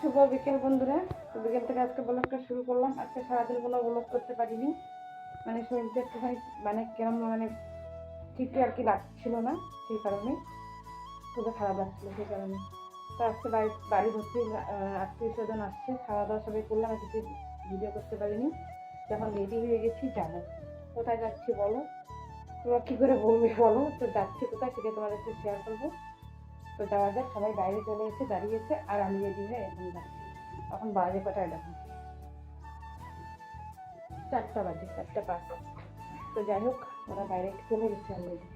শুভ বিকেল বন্ধুরা। তো বিকেল থেকে আজকে ব্লগটা শুরু করলাম। আজকে সারাদিন কোনো ব্লগ করতে পারিনি। মানে শরীরটা একটুখানি মানে কেরম মানে ঠিক আর কি লাগছিল না সেই কারণে। খুবই খারাপ লাগছিল সেই কারণে। তো আজকে বাড়ি বাড়ি ভর্তি আত্মীয় স্বজন আসছে। খাওয়া দাওয়া সবাই করলাম আর কিছু ভিডিও করতে পারিনি। যখন রেডি হয়ে গেছি, যাব। কোথায় যাচ্ছি বলো? তোমরা কী করে বলবে বলো? তো যাচ্ছি কোথায় সেটা তোমাদেরকে শেয়ার করব। তো যাওয়া যাক সবাই বাইরে চলে এসে দাঁড়িয়েছে আর আমি রেডি হয়ে এখন যাচ্ছি এখন বাজে কটায় দেখো? চারটা বাজে চারটা পাঁচ। তো যাই হোক ওরা বাইরে চলে গেছে অলরেডি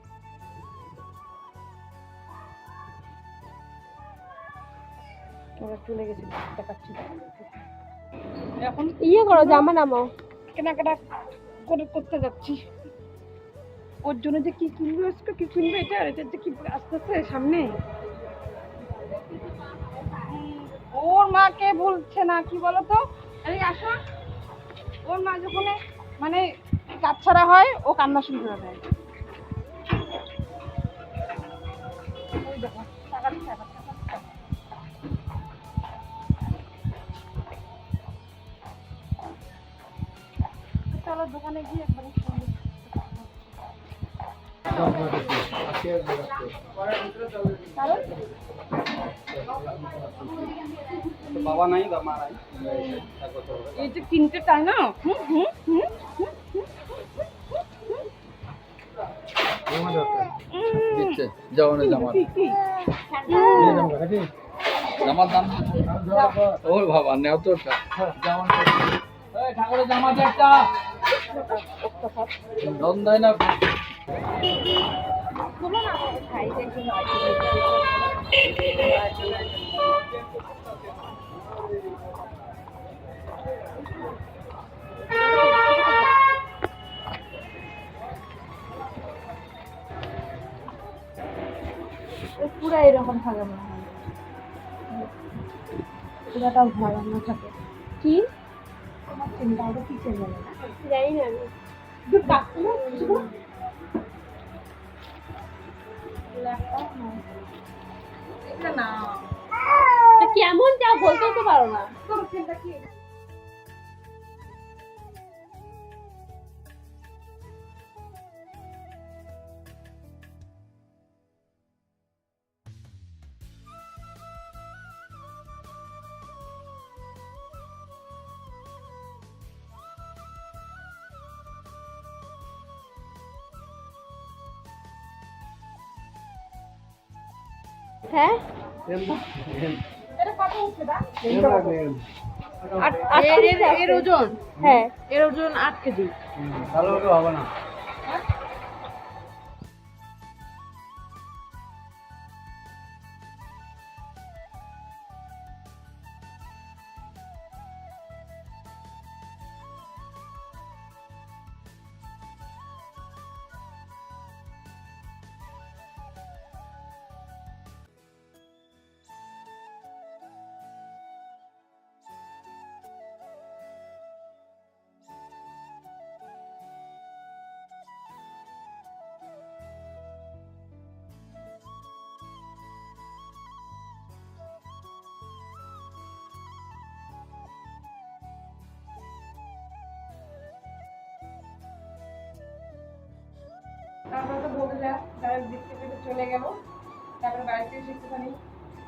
ওরা চলে গেছে দেখাচ্ছি এখন ইয়ে করো জামা নামাও। কেনাকাটা করে করতে যাচ্ছি। ওর জন্য যে কি কিনবো কি কিনবো এটা আর এটা যে কি আসতেছে সামনে ওর মাকে বলছে না কি বলতো? আরে আসো। ওর মা যখন মানে কাজ ছাড়া হয় ও কান্না শুরু করে দেয়। চলো দোকানে গিয়ে একবার সঙ্গে বাবা নাই বা মা নাই এই যে তিনটে তাই না? হুম হুম হুম? জামার দাম ও বাবা নেও তো ঠাকুরের জামা একটা। দেয় না ও পুরো এরকম থাকে মনে হয়। পুরাটা ভরানো থাকে। কি? তোমার চিন্তা হবে কি চেন জানে না জানি না? আমি না। কেমন যা বলতেও তো পারো না। হ্যাঁ? এর ওজন? হ্যাঁ এর ওজন আট কেজি। ভালো হবে না। তারপরে তো বলে যা তারা দেখতে পেতে চলে গেল। তারপরে বাড়িতে এসে একটুখানি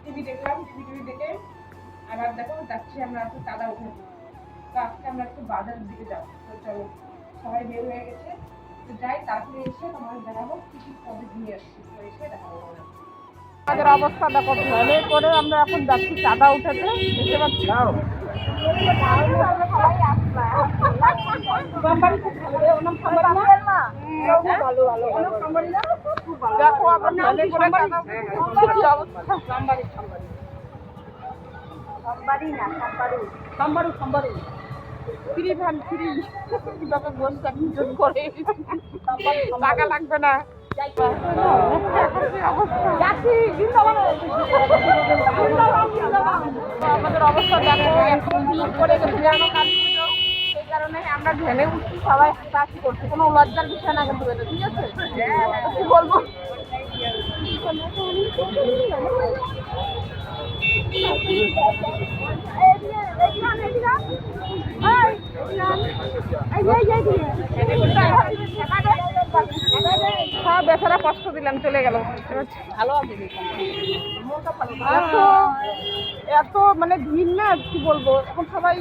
টিভি দেখলাম টিভি টিভি দেখে আবার দেখো যাচ্ছি আমরা একটু চাঁদা উঠে তো আজকে আমরা একটু বাজারের দিকে যাব। তো চলো সবাই বের হয়ে গেছে। তো যাই তারপরে এসে তোমাদের দেখাবো কি কি পদে দিয়ে আসছি। তো এসে দেখাবো আমাদের অবস্থা দেখো ভ্যানে করে আমরা এখন যাচ্ছি চাঁদা উঠেছে দেখতে পাচ্ছি? টাকা লাগবে না এখন কি অবস্থা? বৃন্দাবন, বৃন্দাবন। তো আমাদের অবস্থা দেখো, এখন ভিড় করে আমরা ভ্যানে উঠছি, সবাই হাসাহাসি করছি। কোনো লজ্জার বিষয় না কিন্তু এটা, ঠিক আছে? কি বলব? সব বেচারা কষ্ট দিলাম চলে গেল। ভালো আছে এত এত মানে ভিড় না কি বলব? এখন সবাই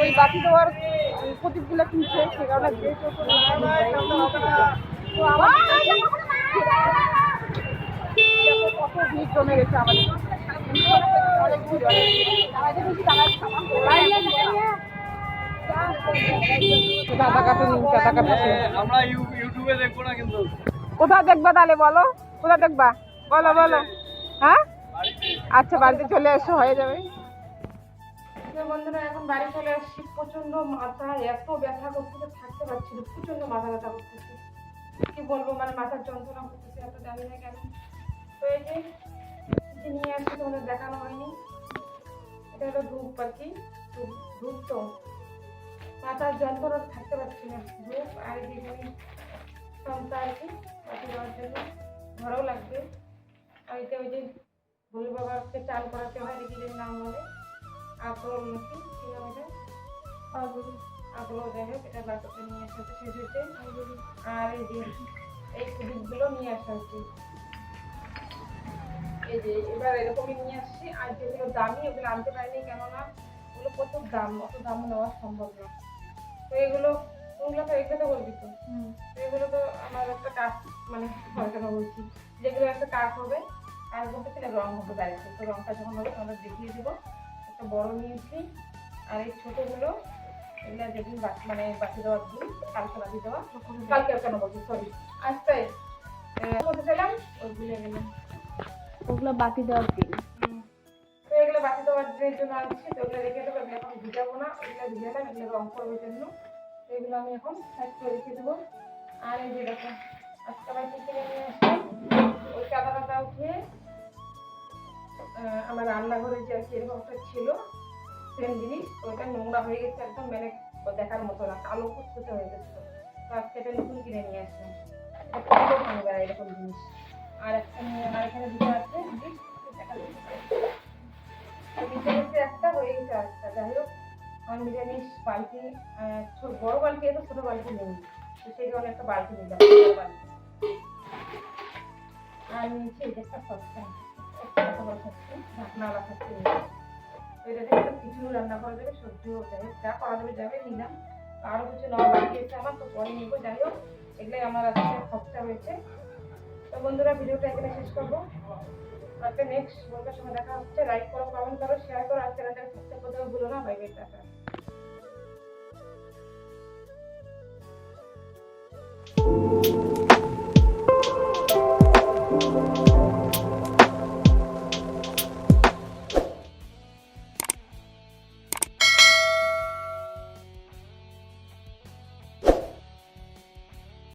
ওই বাতি দেওয়ার প্রদীপগুলো কিনছে সে কারণে কত ভিড় জমে গেছে আমাদের অনেক ভিড় অনেক কাটে নিন কাটে আমরা ইউ- ইউটিউবে দেখব না কিন্তু। কোথায় দেখবা তাহলে বলো? কোথায় দেখবা? বলো বলো। হ্যাঁ? আচ্ছা বাড়িতে চলে এসো হয়ে যাবে। বন্ধুরা এখন বাড়ি চলে আসছি। প্রচণ্ড মাথা এত ব্যথা করতেছে থাকতে পারছি না। প্রচণ্ড মাথা ব্যথা করতেছে। কি বলব মানে মাথার যন্ত্রণা করতেছে এত জানি না কেন। তো এই যে নিয়ে আসছি তোমাদের দেখানো হয়নি। এটা হলো ধূপ আর কি। ধূপ তো। মাথার যন্ত্রণা থাকতে পারছি না। ধূপ আর এই যে এখানে আর কি পাখি দেওয়ার জন্য ঘরেও লাগবে আর এটা ওই যে ভোলে বাবাকে চান করাতে হয় যে নাম বলে আগ্রহ নাকি কি এটা আগ্রহ যাই হোক এটা বাচ্চাটা নিয়ে আসা হচ্ছে হয়েছে আর এই যে এই প্রদীপগুলো নিয়ে আসা হচ্ছে এই যে এবার এরকমই নিয়ে আসছি আর যেগুলো দামি ওগুলো আনতে পারিনি কেননা ওগুলো প্রচুর দাম অত দাম নেওয়া সম্ভব না তো এগুলো ওগুলো তো এগুলো তো বলবি তো? এগুলো তো আমার একটা কাজ মানে সরকার বলছি। যেগুলো একটা কাজ হবে আর বলতে গেলে রং হবে বাড়িতে তো রংটা যখন হবে তোমাদের দেখিয়ে দেবো। একটা বড় নিয়েছি আর এই ছোটোগুলো এগুলো যেদিন বাকি মানে বাকি দেওয়ার দিন কালকে বাকি দেওয়া কালকে কেন বলছি সরি আসতে মধ্যে পেলাম ওই ভুলে গেলাম ওগুলো বাকি দেওয়ার দিন। তো এগুলো বাকি দেওয়ার যে জন্য আনছি তো ওগুলো রেখে দেবো এখন ভিজাবো না ওইগুলো ভিজালাম এগুলো রং করবে জন্য। এগুলো আমি এখন সাইড করে রেখে দেবো। আর এই যে দেখো, আজকে আমার কি কিনে নিয়ে আসলাম? ওই কাদা কাদা উঠিয়ে আমার রান্নাঘরে যে আর কি এরকম একটা ছিল সেম জিনিস, ওটা নোংরা হয়ে গেছে একদম মানে দেখার মতো না, কালো কুচকুচে হয়ে গেছে। তো আজকে এটা নতুন কিনে নিয়ে আসলাম। এরকম জিনিস। আর একটা আর এখানে দুটো আছে একটা হয়ে গেছে একটা, যাই হোক। আমার নিরামিষ বালতি বড় বালতি আছে, ছোট বালতি নেই। তো সেই কারণে একটা বালতি বড় বালতি। আর নিচে একটা সসপ্যান একটা এত বড় সসপ্যান ঢাকনাওয়ালা সসপ্যান তো এটা রান্না যাবে যা যাবে যাবে আরও কিছু আমার, তো আমার আজকে খরচা হয়েছে। তো বন্ধুরা, ভিডিওটা এখানে শেষ করব। নেক্সট বন্ধুর সঙ্গে দেখা হচ্ছে। লাইক করো কমেন্ট করো শেয়ার করো। আর করতে ভুলো না bye bye tata.